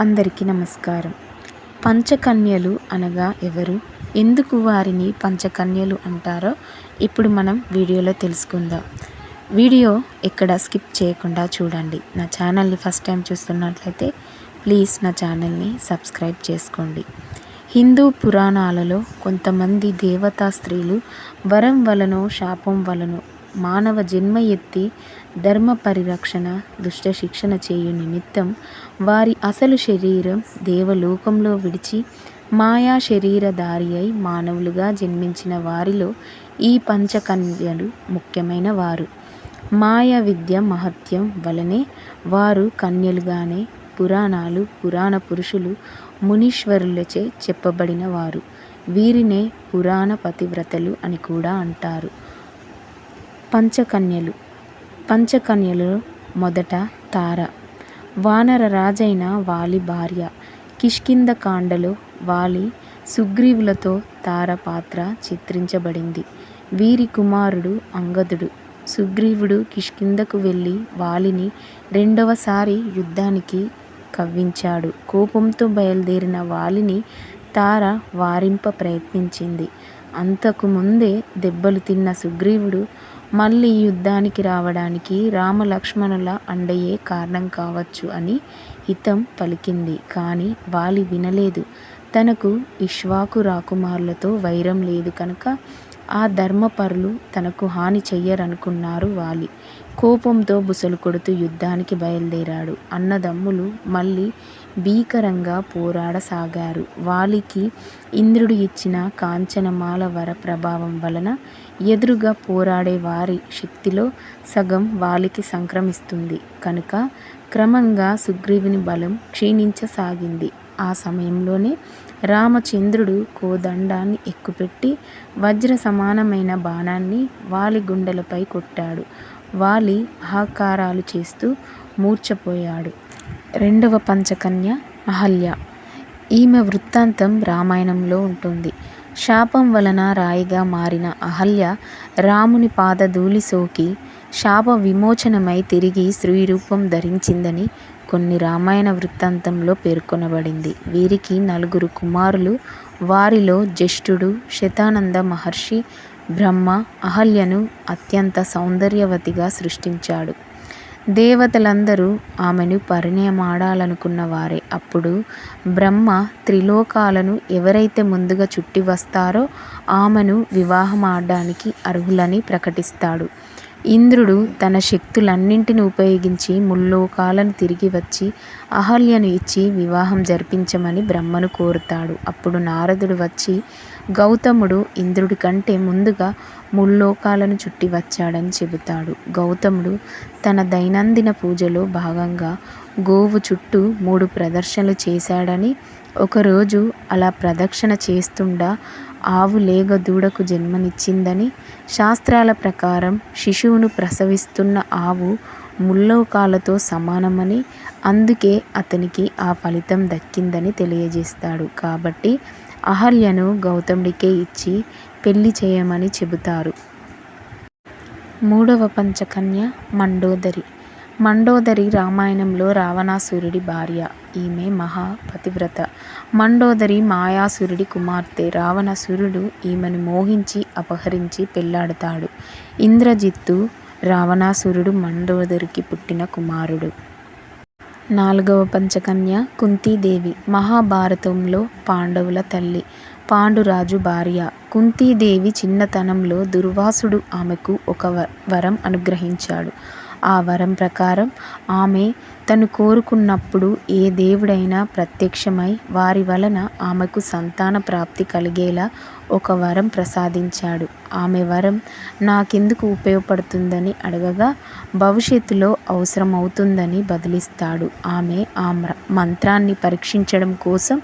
అందరికీ నమస్కారం. పంచకన్యలు అనగా ఎవరు? ఎందుకు వారిని పంచకన్యలు అంటారో ఇప్పుడు మనం వీడియోలో తెలుసుకుందాం. వీడియో ఎక్కడ స్కిప్ చేయకుండా చూడండి. నా ఛానల్ని ఫస్ట్ టైం చూస్తున్నట్లయితే ప్లీజ్ నా ఛానల్ని సబ్స్క్రైబ్ చేసుకోండి. హిందూ పురాణాలలో కొంతమంది దేవతా స్త్రీలు వరం వలనో శాపం వలనో మానవ జన్మ ఎత్తి ధర్మ పరిరక్షణ దుష్ట శిక్షణ చేయు నిమిత్తం వారి అసలు శరీరం దేవలోకంలో విడిచి మాయా శరీరధారి అయి మానవులుగా జన్మించిన వారిలో ఈ పంచకన్యలు ముఖ్యమైన వారు. మాయా విద్య మహత్యం వలనే వారు కన్యలుగానే పురాణాలు పురాణ పురుషులు మునీశ్వరులచే చెప్పబడిన వారు. వీరినే పురాణ పతివ్రతలు అని కూడా అంటారు. పంచకన్యలు. పంచకన్యలు మొదట తార. వానర రాజైన వాలి భార్య. కిష్కింద కాండలో వాలి సుగ్రీవులతో తార పాత్ర చిత్రించబడింది. వీరి కుమారుడు అంగదుడు. సుగ్రీవుడు కిష్కిందకు వెళ్ళి వాలిని రెండవసారి యుద్ధానికి కవ్వించాడు. కోపంతో బయలుదేరిన వాలిని తార వారింప ప్రయత్నించింది. అంతకు ముందే దెబ్బలు తిన్న సుగ్రీవుడు మళ్ళీ యుద్ధానికి రావడానికి రామలక్ష్మణుల అండయే కారణం కావచ్చు అని హితం పలికింది. కానీ వాలి వినలేదు. తనకు ఇష్వాకు రాకుమారులతో వైరం లేదు కనుక ఆ ధర్మపరులు తనకు హాని చెయ్యరనుకున్నారు వాలి. కోపంతో బుసలు కొడుతూ యుద్ధానికి బయలుదేరాడు. అన్నదమ్ములు మళ్ళీ భీకరంగా పోరాడసాగారు. వాలికి ఇంద్రుడు ఇచ్చిన కాంచనమాల వర ప్రభావం వలన ఎదురుగా పోరాడే వారి శక్తిలో సగం వాలికి సంక్రమిస్తుంది. కనుక క్రమంగా సుగ్రీవుని బలం క్షీణించసాగింది. ఆ సమయంలోనే రామచంద్రుడు కోదండాన్ని ఎక్కుపెట్టి వజ్ర సమానమైన బాణాన్ని వాలి గుండెలపై కొట్టాడు. వాలి ఆకారాలు చేస్తూ మూర్చపోయాడు రెండవ పంచకన్య అహల్య. ఈమె వృత్తాంతం రామాయణంలో ఉంటుంది. శాపం వలన రాయిగా మారిన అహల్య రాముని పాదధూళి సోకి శాప విమోచనమై తిరిగి స్త్రీ రూపం ధరించిందని కొన్ని రామాయణ వృత్తాంతంలో పేర్కొనబడింది. వీరికి నలుగురు కుమారులు వారిలో జ్యేష్ఠుడు శతానంద మహర్షి బ్రహ్మ అహల్యను అత్యంత సౌందర్యవతిగా సృష్టించాడు. దేవతలందరూ ఆమెను పరిణయమాడాలనుకున్న వారే. అప్పుడు బ్రహ్మ త్రిలోకాలను ఎవరైతే ముందుగా చుట్టి వస్తారో ఆమెను వివాహమాడడానికి అర్హులని ప్రకటిస్తాడు. ఇంద్రుడు తన శక్తులన్నింటిని ఉపయోగించి ముల్లోకాలను తిరిగి వచ్చి అహల్యను ఇచ్చి వివాహం జరిపించమని బ్రహ్మను కోరుతాడు. అప్పుడు నారదుడు వచ్చి గౌతముడు ఇంద్రుడి కంటే ముందుగా ముల్లోకాలను చుట్టి వచ్చాడని చెబుతాడు. గౌతముడు తన దైనందిన పూజలో భాగంగా గోవు చుట్టూ మూడు ప్రదర్శనలు చేశాడని ఒకరోజు అలా ప్రదక్షిణ చేస్తుండా ఆవు లేగ దూడకు జన్మనిచ్చిందని శాస్త్రాల ప్రకారం శిశువును ప్రసవిస్తున్న ఆవు ముల్లోకాలతో సమానమని అందుకే అతనికి ఆ ఫలితం దక్కిందని తెలియజేస్తాడు. కాబట్టి అహల్యను గౌతముడికే ఇచ్చి పెళ్ళి చేయమని చెబుతారు. మూడవ పంచకన్య మండోదరి. మండోదరి రామాయణంలో రావణాసురుడి భార్య. ఈమె మహా పతివ్రత. మండోదరి మాయాసురుడి కుమార్తె. రావణాసురుడు ఈమెను మోహించి అపహరించి పెళ్ళాడతాడు. ఇంద్రజిత్తు రావణాసురుడు మండోదరికి పుట్టిన కుమారుడు. నాలుగవ పంచకన్య కుంతీదేవి మహాభారతంలో పాండవుల తల్లి పాండురాజు భార్య. కుంతీదేవి చిన్నతనంలో దుర్వాసుడు ఆమెకు ఒక వరం అనుగ్రహించాడు. ఆ వరం ప్రకారం ఆమె తను కోరుకున్నప్పుడు ఏ దేవుడైనా ప్రత్యక్షమై వారి వలన ఆమెకు సంతాన ప్రాప్తి కలిగేలా ఒక వరం ప్రసాదించాడు. ఆమె వరం నాకెందుకు ఉపయోగపడుతుందని అడగగా భవిష్యత్తులో అవసరం అవుతుందని బదిలిస్తాడు. ఆమె ఆ మంత్రాన్ని పరీక్షించడం కోసం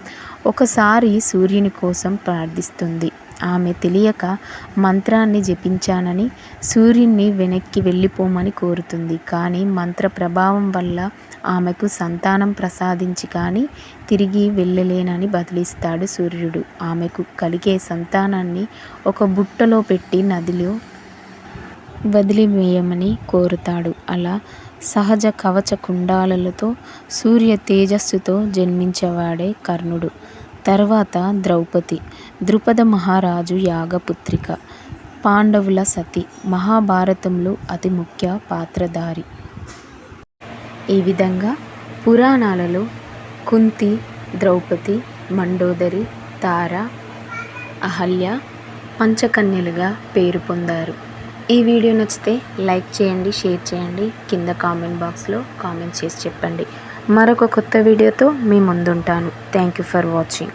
ఒకసారి సూర్యుని కోసం ప్రార్థిస్తుంది. ఆమె తెలియక మంత్రాన్ని జపించానని సూర్యున్ని వెనక్కి వెళ్ళిపోమని కోరుతుంది. కానీ మంత్ర ప్రభావం వల్ల ఆమెకు సంతానం ప్రసాదించి కానీ తిరిగి వెళ్ళలేనని బదిలిస్తాడు సూర్యుడు. ఆమెకు కలిగే సంతానాన్ని ఒక బుట్టలో పెట్టి నదిలో వదిలివేయమని కోరుతాడు. అలా సహజ కవచ కుండాలతో సూర్య తేజస్సుతో జన్మించేవాడే కర్ణుడు. తర్వాత ద్రౌపది. ద్రుపద మహారాజు యాగపుత్రిక. పాండవుల సతి. మహాభారతంలో అతి ముఖ్య పాత్రధారి. ఈ విధంగా పురాణాలలో కుంతి ద్రౌపది మండోదరి తార అహల్య పంచకన్యలుగా పేరు పొందారు. ఈ వీడియో నచ్చితే లైక్ చేయండి షేర్ చేయండి. కింద కామెంట్ బాక్స్లో కామెంట్ చేసి చెప్పండి. మరొక కొత్త వీడియోతో మీ ముందుంటాను. Thank you for watching